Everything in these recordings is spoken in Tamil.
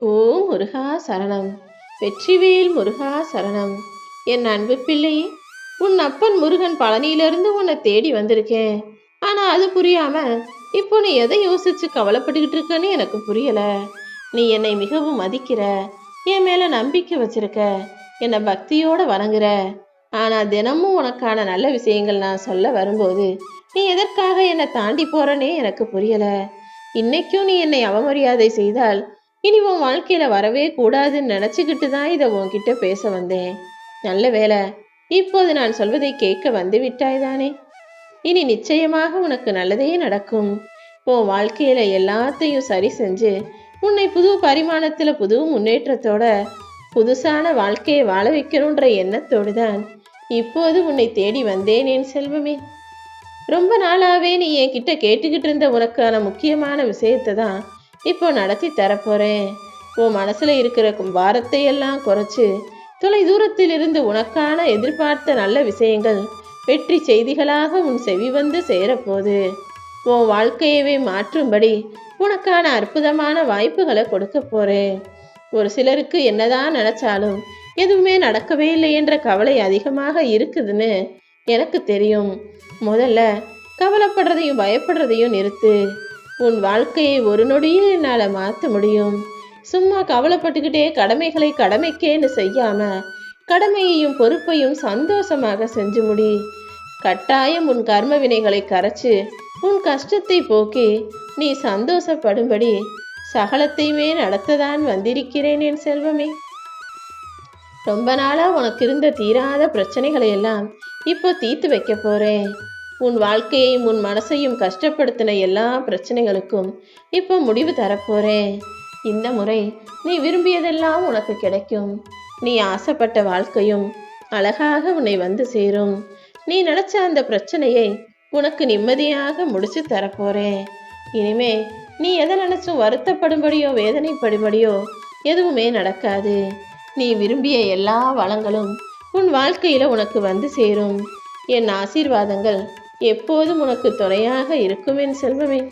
ஓ முருகா சரணம். வெற்றிவேல் முருகா சரணம். என் அன்பு பிள்ளையே உன் அப்பன் முருகன் பழனியிலிருந்து உன்னை தேடி வந்திருக்கேன். ஆனா அது புரியாம இப்போ நீ எதை யோசிச்சு கவலைப்பட்டுக்கிட்டு இருக்கன்னு எனக்கு புரியல. நீ என்னை மிகவும் மதிக்கிற என் மேல நம்பிக்கை வச்சிருக்க என்னை பக்தியோட வணங்குற. ஆனா தினமும் உனக்கான நல்ல விஷயங்கள் நான் சொல்ல வரும்போது நீ எதற்காக என்னை தாண்டி போறனே எனக்கு புரியல. இன்னைக்கும் நீ என்னை அவமரியாதை செய்தால் இனி உன் வாழ்க்கையில வரவே கூடாதுன்னு நினைச்சுக்கிட்டு தான் இதை உன்கிட்ட பேச வந்தேன். நல்ல வேளை இப்போது நான் சொல்வதை கேட்க வந்து விட்டாய்தானே? இனி நிச்சயமாக உனக்கு நல்லதே நடக்கும். உன் வாழ்க்கையில எல்லாத்தையும் சரி செஞ்சு உன்னை புது பரிமாணத்துல புது முன்னேற்றத்தோட புதுசான வாழ்க்கையை வாழ வைக்கணுன்ற எண்ணத்தோடு தான் இப்போது உன்னை தேடி வந்தேன் என் செல்வமே. ரொம்ப நாளாவே நீ என்கிட்ட கேட்டுக்கிட்டு இருந்த உனக்கான முக்கியமான விஷயத்தை தான் இப்போ நடத்தி தரப்போறேன். உன் மனசுல இருக்கிற பாரத்தை எல்லாம் குறைச்சு தொலை தூரத்தில் இருந்து உனக்கான எதிர்பார்த்த நல்ல விஷயங்கள் வெற்றி செய்திகளாக உன் செவி வந்து சேரப்போது உன் வாழ்க்கையவே மாற்றும்படி உனக்கான அற்புதமான வாய்ப்புகளை கொடுக்க போறேன். ஒரு சிலருக்கு என்னதான் நினைச்சாலும் எதுவுமே நடக்கவே இல்லை என்ற கவலை அதிகமாக இருக்குதுன்னு எனக்கு தெரியும். முதல்ல கவலைப்படுறதையும் பயப்படுறதையும் நிறுத்து. உன் வாழ்க்கையை ஒரு நொடியில் என்னால் மாற்ற முடியும். சும்மா கவலைப்பட்டுக்கிட்டே கடமைகளை கடமைக்கேன்னு செய்யாம கடமையையும் பொறுப்பையும் சந்தோஷமாக செஞ்சு முடி. கட்டாயம் உன் கர்ம வினைகளை கரைச்சு உன் கஷ்டத்தை போக்கி நீ சந்தோஷப்படும்படி சகலத்தையுமே நடத்ததான் வந்திருக்கிறேன் என் செல்வமே. ரொம்ப நாளாக உனக்கு இருந்த தீராத பிரச்சனைகளை எல்லாம் இப்போ தீர்த்து வைக்க போகிறேன் உன் வாழ்க்கையையும் உன் மனசையும் கஷ்டப்படுத்தின எல்லா பிரச்சனைகளுக்கும் இப்போ முடிவு தரப்போறேன். இந்த முறை நீ விரும்பியதெல்லாம் உனக்கு கிடைக்கும். நீ ஆசைப்பட்ட வாழ்க்கையும் அழகாக உன்னை வந்து சேரும். நீ நினச்ச அந்த பிரச்சனையை உனக்கு நிம்மதியாக முடிச்சு தரப்போறேன். இனிமே நீ எதை நினைச்சும் வருத்தப்படும்படியோ வேதனைப்படும்படியோ எதுவுமே நடக்காது. நீ விரும்பிய எல்லா வளங்களும் உன் வாழ்க்கையில உனக்கு வந்து சேரும். என் ஆசீர்வாதங்கள் எப்போதும் உனக்கு துணையாக இருக்கும் என் செல்வமே.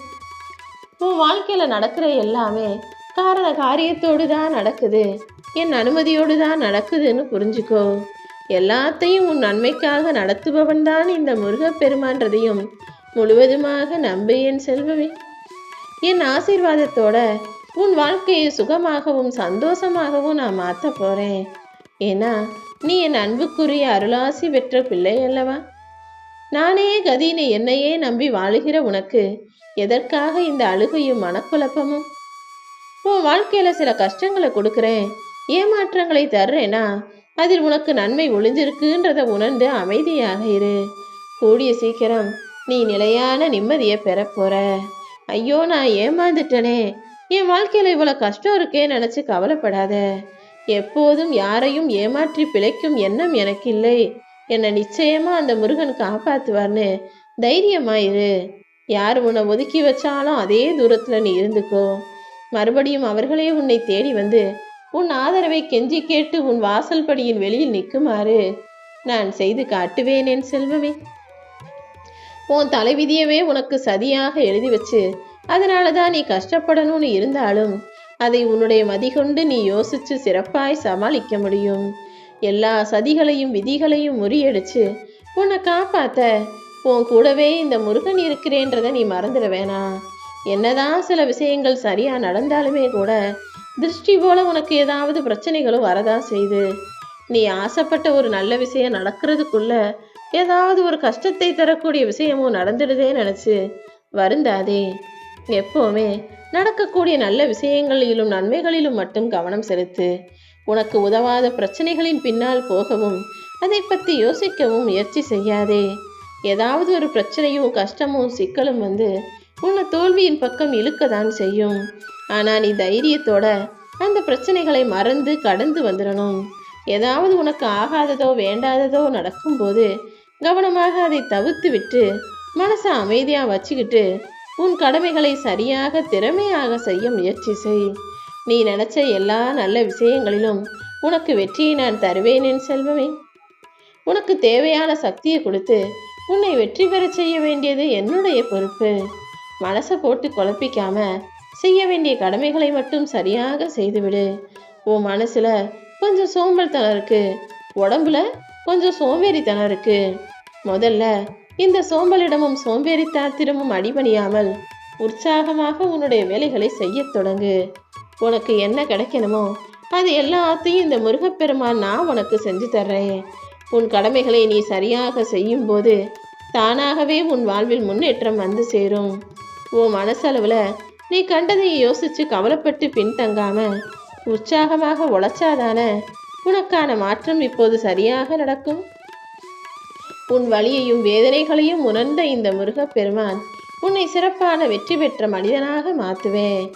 உன் வாழ்க்கையில் நடக்கிற எல்லாமே காரண காரியத்தோடு தான் நடக்குது. என் அனுமதியோடு தான் நடக்குதுன்னு புரிஞ்சுக்கோ. எல்லாத்தையும் உன் நன்மைக்காக நடத்துபவன் தான் இந்த முருகப்பெருமான்றதையும் முழுவதுமாக நம்பு என் செல்வமே. என் ஆசீர்வாதத்தோட உன் வாழ்க்கையை சுகமாகவும் சந்தோஷமாகவும் நான் மாற்ற போகிறேன் ஏன்னா நீ என் அன்புக்குரிய அருளாசி பெற்ற பிள்ளை அல்லவா? நானே கதின்னு என்னையே நம்பி வாழுகிற உனக்கு எதற்காக இந்த அழுகையும் மனக்குழப்பமும்? உன் வாழ்க்கையில சில கஷ்டங்களை கொடுக்குறேன். ஏமாற்றங்களை தர்றேனா? அதில் உனக்கு நன்மை ஒளிஞ்சிருக்குன்றத உணர்ந்து அமைதியாக இரு. கூடிய சீக்கிரம் நீ நிலையான நிம்மதியை பெறப்போற ஐயோ நான் ஏமாந்துட்டனே. என் வாழ்க்கையில இவ்வளவு கஷ்டம் இருக்கே நினைச்சு கவலைப்படாத. எப்போதும் யாரையும் ஏமாற்றி பிழைக்கும் எண்ணம் எனக்கு இல்லை என்னை நிச்சயமா அந்த முருகன் காப்பாத்துவார்னு தைரியமாயிரு யார் உன்னை ஒதுக்கி வச்சாலும் அதே தூரத்துல நீ இருந்துக்கோ. மறுபடியும் அவர்களே உன்னை தேடி வந்து உன் ஆதரவை கெஞ்சி கேட்டு உன் வாசல் படியின் வெளியில் நிற்குமாறு. நான் செய்து காட்டுவேன் என் செல்வமே. உன் தலைவிதியவே உனக்கு சதியாக எழுதி வச்சு அதனால தான் நீ கஷ்டப்படணும்னு இருந்தாலும் அதை உன்னுடைய மதிகொண்டு நீ யோசிச்சு சிறப்பாய் சமாளிக்க முடியும். எல்லா சதிகளையும் விதிகளையும் முறியடிச்சு உன்னை காப்பாத்த உன் கூடவே இந்த முருகன் இருக்கிறேன்றத நீ மறந்துட வேணாம் என்னதான் சில விஷயங்கள் சரியா நடந்தாலுமே கூட திருஷ்டி போல உனக்கு ஏதாவது பிரச்சனைகளும் வரதா செய்து. நீ ஆசைப்பட்ட ஒரு நல்ல விஷயம் நடக்கிறதுக்குள்ள ஏதாவது ஒரு கஷ்டத்தை தரக்கூடிய விஷயமும் நடந்துடுதே நினைச்சு வருந்தாதே. எப்போவுமே நடக்கக்கூடிய நல்ல விஷயங்களிலும் நன்மைகளிலும் மட்டும் கவனம் செலுத்து. உனக்கு உதவாத பிரச்சனைகளின் பின்னால் போகவும் அதை பற்றி யோசிக்கவும் முயற்சி செய்யாதே. ஏதாவது ஒரு பிரச்சனையும் கஷ்டமும் சிக்கலும் வந்து உன்னை தோல்வியின் பக்கம் இழுக்கதான் செய்யும். ஆனால் நீ தைரியத்தோட அந்த பிரச்சனைகளை மறந்து கடந்து வந்துடணும் ஏதாவது உனக்கு ஆகாததோ வேண்டாததோ நடக்கும்போது கவனமாக அதை தவிர்த்து விட்டு மனசை அமைதியாக வச்சுக்கிட்டு உன் கடமைகளை சரியாக திறமையாக செய்ய முயற்சி செய். நீ நினைச்ச எல்லா நல்ல விஷயங்களிலும் உனக்கு வெற்றியை நான் தருவேன் என் செல்வமே. உனக்கு தேவையான சக்தியை கொடுத்து உன்னை வெற்றி பெறச் செய்ய வேண்டியது என்னுடைய பொறுப்பு. மனசை போட்டு குழப்பிக்காம செய்ய வேண்டிய கடமைகளை மட்டும் சரியாக செய்துவிடு. உன் மனசுல கொஞ்சம் சோம்பல்தனம் இருக்கு. உடம்புல கொஞ்சம் சோம்பேறித்தனம் இருக்கு. முதல்ல இந்த சோம்பலிடமும் சோம்பேறித்தனத்திடமும் அடிபணியாமல் உற்சாகமாக உன்னுடைய வேலைகளை செய்யத் தொடங்கு. உனக்கு என்ன கிடைக்கணுமோ அது எல்லாத்தையும் இந்த முருகப்பெருமான் நான் உனக்கு செஞ்சு தர்றேன். உன் கடமைகளை நீ சரியாக செய்யும்போது தானாகவே உன் வாழ்வில் முன்னேற்றம் வந்து சேரும். உன் மனசளவில் நீ கண்டதை யோசிச்சு கவலைப்பட்டு பின்தங்காம உற்சாகமாக உழைச்சாதான உனக்கான மாற்றம் இப்போது சரியாக நடக்கும்? உன் வழியையும் வேதனைகளையும் உணர்ந்த இந்த முருகப்பெருமான் உன்னை சிறப்பான வெற்றி பெற்ற மனிதனாக மாற்றுவேன்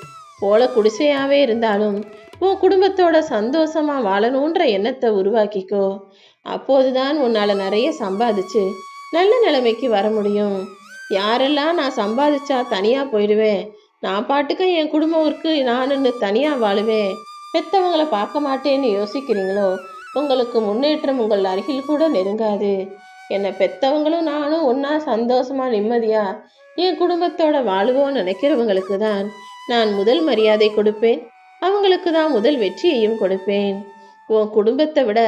போல குடிசையாவே இருந்தாலும் உன் குடும்பத்தோட சந்தோஷமா வாழணுன்ற எண்ணத்தை உருவாக்கிக்கோ. அப்போதுதான் உன்னால நிறைய சம்பாதிச்சு நல்ல நிலைமைக்கு வர முடியும். யாரெல்லாம் நான் சம்பாதிச்சா தனியா போயிடுவேன். நான் பாட்டுக்கு என் குடும்பம் நானுன்னு தனியா வாழுவேன். பெத்தவங்களை பார்க்க மாட்டேன்னு யோசிக்கிறீங்களோ? உங்களுக்கு முன்னேற்றம் உங்கள் அருகில் கூட நெருங்காது. என்னை பெத்தவங்களும் நானும் ஒன்னா சந்தோஷமா நிம்மதியா என் குடும்பத்தோட வாழுவோன்னு நினைக்கிறவங்களுக்கு தான் நான் முதல் மரியாதை கொடுப்பேன். அவங்களுக்கு தான் முதல் வெற்றியையும் கொடுப்பேன். உன் குடும்பத்தை விட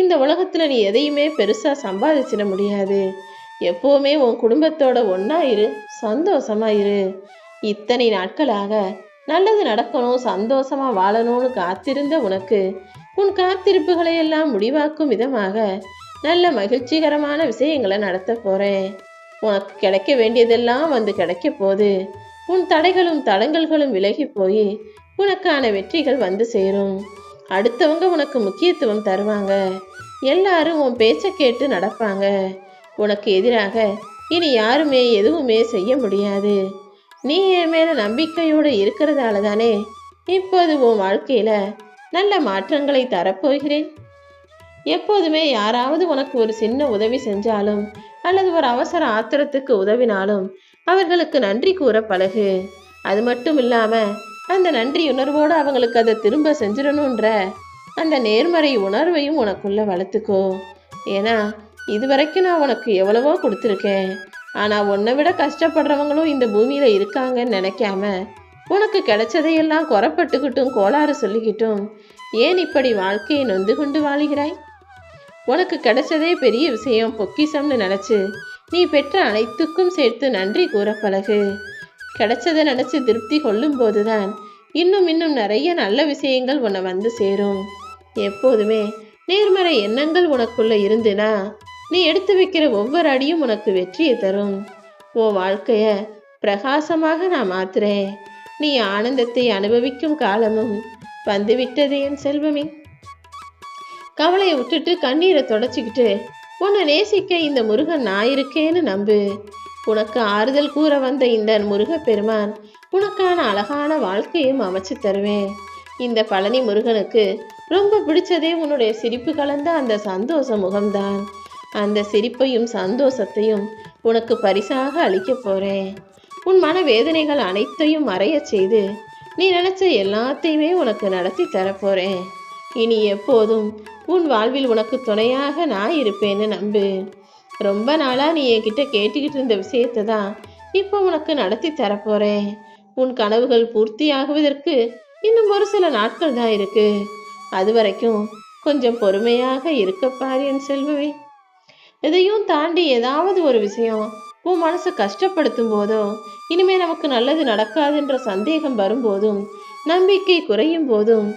இந்த உலகத்துல நீ எதையுமே பெருசா சம்பாதிச்சிட முடியாது. எப்பவுமே உன் குடும்பத்தோட ஒன்றா இரு சந்தோஷமா இரு. இத்தனை நாட்களாக நல்லது நடக்கணும் சந்தோஷமா வாழணும்னு காத்திருந்த உனக்கு உன் காத்திருப்புகளை எல்லாம் முடிவாக்கும் விதமாக நல்ல மகிழ்ச்சிகரமான விஷயங்களை நடத்த போறேன். உனக்கு கிடைக்க வேண்டியதெல்லாம் வந்து கிடைக்க போகுது. உன் தடைகளும் தடங்கல்களும் விலகி போய் உனக்கான வெற்றிகள் வந்து சேரும். அடுத்தவங்க உனக்கு முக்கியத்துவம் தருவாங்க. எல்லாரும் உன் பேச்சை கேட்டு நடப்பாங்க. உனக்கு எதிராக இனி யாருமே எதுவுமே செய்ய முடியாது. நீ என் மேல நம்பிக்கையோடு இருக்கிறதால தானே இப்போது உன் வாழ்க்கையில நல்ல மாற்றங்களை தரப்போகிறேன். எப்போதுமே யாராவது உனக்கு ஒரு சின்ன உதவி செஞ்சாலும் அல்லது ஒரு அவசர ஆத்திரத்துக்கு உதவினாலும் அவர்களுக்கு நன்றி கூற பழகு. அது மட்டும் இல்லாம அந்த நன்றி உணர்வோடு அவங்களுக்கு அதை திரும்ப செஞ்சிடணுன்ற அந்த நேர்மறை உணர்வையும் உனக்குள்ள வளர்த்துக்கோ. ஏன்னா இதுவரைக்கும் நான் உனக்கு எவ்வளவோ கொடுத்துருக்கேன். ஆனா உன்னை விட கஷ்டப்படுறவங்களும் இந்த பூமியில இருக்காங்கன்னு நினைக்காம உனக்கு கிடைச்சதையெல்லாம் குறப்பட்டுக்கிட்டும் கோளாறு சொல்லிக்கிட்டும் ஏன் இப்படி வாழ்க்கையை நொந்து கொண்டு வாழுகிறாய்? உனக்கு கிடைச்சதே பெரிய விஷயம் பொக்கிஷம்னு நினைச்சு நீ பெற்ற அனைத்துக்கும் சேர்த்து நன்றி கூற பழகு கிடைச்சதை நினைச்சு திருப்தி கொள்ளும் போதுதான் இன்னும் இன்னும் நிறைய நல்ல விஷயங்கள் உன்னை வந்து சேரும். எப்போதுமே நேர்மறை எண்ணங்கள் உனக்குள்ள இருந்துனா நீ எடுத்து வைக்கிற ஒவ்வொரு அடியும் உனக்கு வெற்றியை தரும். உன் வாழ்க்கைய பிரகாசமாக நான் மாத்துறேன். நீ ஆனந்தத்தை அனுபவிக்கும் காலமும் வந்துவிட்டது என் செல்வமே. கவலையை விட்டுட்டு கண்ணீரை தொடச்சிக்கிட்டு உன்னை நேசிக்க இந்த முருகன் நான் இருக்கேன்னு நம்பு. உனக்கு ஆறுதல் கூற வந்த இந்த முருகப்பெருமான் உனக்கான அழகான வாழ்க்கையும் அமைச்சு தருவேன். இந்த பழனி முருகனுக்கு ரொம்ப பிடிச்சதே உன்னுடைய சிரிப்பு கலந்த அந்த சந்தோஷ முகம்தான். அந்த சிரிப்பையும் சந்தோஷத்தையும் உனக்கு பரிசாக அளிக்க போறேன். உன் மன வேதனைகள் அனைத்தையும் மறையச் செய்து நீ நினைச்ச எல்லாத்தையுமே உனக்கு நடத்தி தரப்போறேன் இனி எப்போதும் உன் வாழ்வில் உனக்கு துணையாக நான் இருப்பேன்னு நம்பு. ரொம்ப நாளா நீ என்கிட்ட கேட்டுக்கிட்டு இருந்த விஷயத்தை தான் இப்போ உனக்கு நடத்தி தரப்போறேன். உன் கனவுகள் பூர்த்தியாகுவதற்கு இன்னும் ஒரு சில நாட்கள் தான் இருக்கு. அது வரைக்கும் கொஞ்சம் பொறுமையாக இருக்கப்பார் என் செல்வமே. இதையும் தாண்டி ஏதாவது ஒரு விஷயம் உன் மனசை கஷ்டப்படுத்தும் போதோ இனிமே நமக்கு நல்லது நடக்காதுன்ற சந்தேகம் வரும்போதும் நம்பிக்கை குறையும் போதும்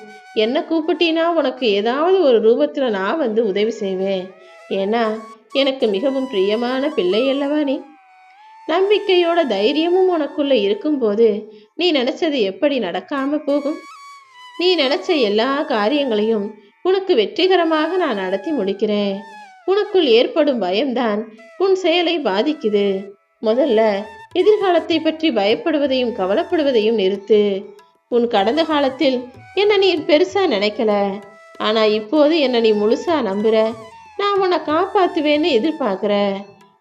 என்ன கூப்பிட்டீனா உனக்கு ஏதாவது ஒரு ரூபத்தில் நான் வந்து உதவி செய்வேன். ஏன்னா எனக்கு மிகவும் பிரியமான பிள்ளை அல்லவா நீ? நம்பிக்கையோட தைரியமும் உனக்குள்ள இருக்கும்போது நீ நினைச்சது எப்படி நடக்காம போகும்? நீ நினைச்ச எல்லா காரியங்களையும் உனக்கு வெற்றிகரமாக நான் நடத்தி முடிக்கிறேன். உனக்குள் ஏற்படும் பயம்தான் உன் செயலை பாதிக்குது. முதல்ல எதிர்காலத்தை பற்றி பயப்படுவதையும் கவலைப்படுவதையும் நிறுத்து. உன் கடந்த காலத்தில் என்ன நீ பெருசா நினைக்கல. ஆனா இப்போது என்ன நீ முழுசா நம்புற. நான் உன்னை காப்பாத்துவேன்னு எதிர்பார்க்கிற.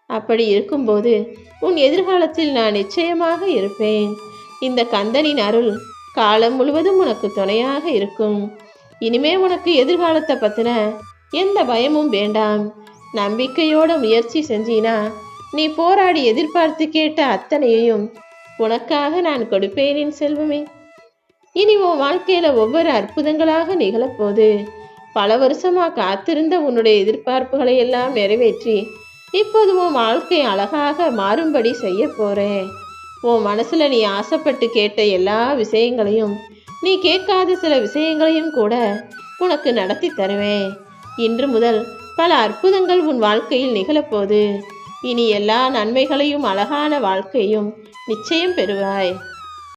அப்படி இருக்கும்போது உன் எதிர்காலத்தில் நான் நிச்சயமாக இருப்பேன். இந்த கந்தனின் அருள் காலம் முழுவதும் உனக்கு துணையாக இருக்கும். இனிமே உனக்கு எதிர்காலத்தை பத்தின எந்த பயமும் வேண்டாம். நம்பிக்கையோட முயற்சி செஞ்சினா நீ போராடி எதிர்பார்த்து கேட்ட அத்தனையையும் உனக்காக நான் கொடுப்பேன் என் செல்வமே. இனி உன் வாழ்க்கையில ஒவ்வொரு அற்புதங்களாக நிகழப்போகுது. பல வருஷமா காத்திருந்த உன்னுடைய எதிர்பார்ப்புகளை எல்லாம் நிறைவேற்றி இப்போது உன் வாழ்க்கை அழகாக மாறும்படி செய்ய போறேன். உன் மனசுல நீ ஆசைப்பட்டு கேட்ட எல்லா விஷயங்களையும் நீ கேட்காத சில விஷயங்களையும் கூட உனக்கு நடத்தி தருவேன். இன்று முதல் பல அற்புதங்கள் உன் வாழ்க்கையில் நிகழப்போகுது. இனி எல்லா நன்மைகளையும் அழகான வாழ்க்கையும் நிச்சயம் பெறுவாய்.